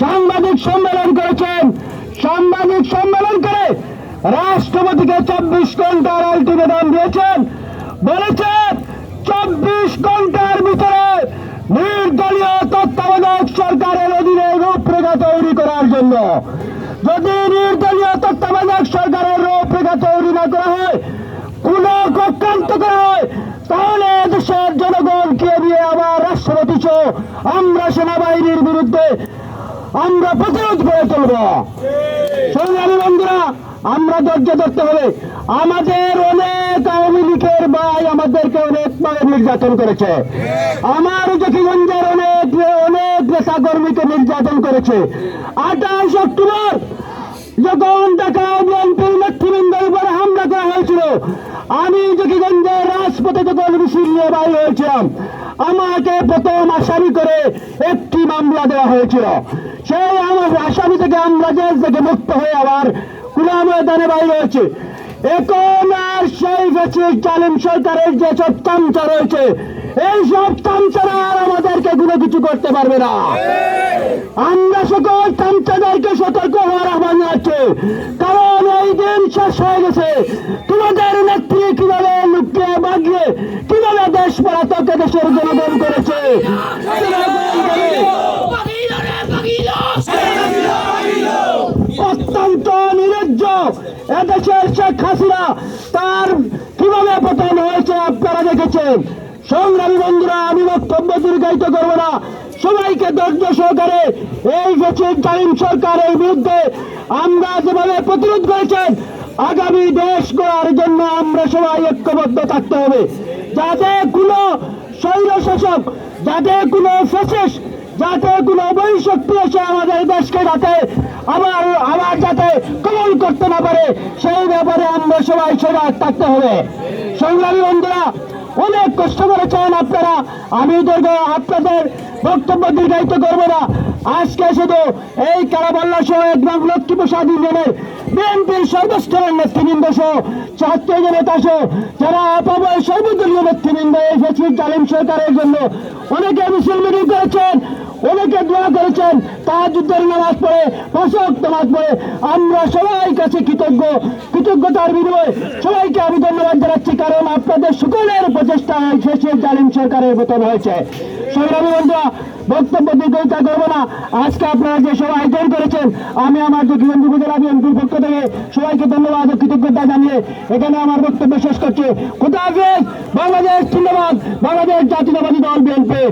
সাংবাদিক সম্মেলন করেছেন। সাংবাদিক সম্মেলন করে রাষ্ট্রপতিকে চব্বিশ ঘণ্টার আলটিমেটাম দিয়েছেন। বলেছেন, চব্বিশ ঘণ্টার ভিতরে নির্দলীয় তত্ত্বাবধায়ক সরকারের অধীনে রূপরেখা তৈরি করার জন্য। যদি নির্দলীয় তত্ত্বাবধায়ক সরকারের রূপরেখা তৈরি না করা হয়, কোন চক্রান্ত করা হয়, তাহলে দেশের জনগণকে দিয়ে আবার রাষ্ট্রপতি আমরা সেনাবাহিনীর বিরুদ্ধে আমরা প্রতিরোধ করে সংগ্রামী বন্ধুরা, আমরা ধৈর্য ধরতে হবে। আমাদের অনেক আওয়ামী লীগের ভাই আমাদেরকে অনেক ভাবে নির্যাতন করেছে। আমার জকিগঞ্জের অনেক অনেক নেতা কর্মীকে নির্যাতন করেছে। আঠাশ অক্টোবর যখন ঢাকা বিএনপির নেতৃবৃন্দের উপরে হামলা করা হয়েছিল, আমি জকিগঞ্জের রাজপথে যখন মিছিল নিয়ে বাইর হয়েছিলাম আমাকে প্রথম আসামি করে একটি মামলা দেওয়া হয়েছিল। সেই আমার আসামি থেকে আমরা জেল থেকে মুক্ত হয়ে আবার খুলা ময়দানে বাইরে হয়েছে। এখন আর সেই জালিম সরকারের যে তামচা রয়েছে, এই সব আর আমাদেরকে কোনো কিছু করতে পারবে না। আমরা সকল তামচাদেরকে সতর্ক হওয়ার আহ্বান জানাচ্ছি কারণ এই দিন শেষ হয়ে গেছে তোমাদের নেত্রী কীভাবে লুকিয়ে বাগিয়ে কীভাবে দেশ পড়াতকে দেশের জনগণ করেছে অত্যন্ত নিরজ্জ এদেশের শেখ হাসিনা তার কীভাবে পতন হয়েছে আপনারা দেখেছেন। সংগ্রামী বন্ধুরা, আমি বক্তব্য দীর্ঘায়িত করব না। সবাইকে ধৈর্য সহকারে এই গেছে জালিম সরকারের বিরুদ্ধে আমরা যেভাবে প্রতিরোধ করেছেন, আগামী দেশ গড়ার জন্য আমরা সবাই ঐক্যবদ্ধ থাকতে হবে। যাতে কোনো স্বৈর শাসক যাতে কোনো ফেসিস যাতে কোনো বৈশক্তি এসে আমাদের দেশকে যাতে আবার করতে না পারে সেই ব্যাপারে আমরা সবাই সজাগ থাকতে হবে। সংগ্রামী বন্ধুরা, অনেক কষ্ট করেছেন আপনারা। আমি দীর্ঘ আপনাদের বক্তব্য দীর্ঘায়িত করব না। আজকে শুধু এই কারাবাল্লা সহ একদম লক্ষ্মী প্রসাদ ইউনিয়নের বিএনপির সর্বস্তরের নেতৃবৃন্দ সহ ছাত্রদের নেতা সহ, যারা অপবয় সর্বদলীয় নেতৃবৃন্দ এই ফেসিক জালিম সরকারের জন্য অনেকে দোয়া করেছেন তার যুদ্ধের নামাজ পড়ে পাশক নামাজ পড়ে। আমরা সবাই কাছে কৃতজ্ঞ, কৃতজ্ঞতার বিনিময়ে সবাইকে আমি ধন্যবাদ জানাচ্ছি, কারণ আপনাদের সকলের প্রচেষ্টায় শেষের জালিম সরকারের বেতন হয়েছে। সংগ্রামী বন্ধুরা, বক্তব্য দীর্ঘতা করব না। আজকে আপনারা যে সবাই আয়োজন করেছেন, আমি আমার যোগীগঞ্জ উপজেলা বিএনপির পক্ষ থেকে সবাইকে ধন্যবাদ ও কৃতজ্ঞতা জানিয়ে এখানে আমার বক্তব্য শেষ করছি। কোথাও বাংলাদেশ ধন্যবাদ বাংলাদেশ জাতীয়তাবাদী দল বিএনপি।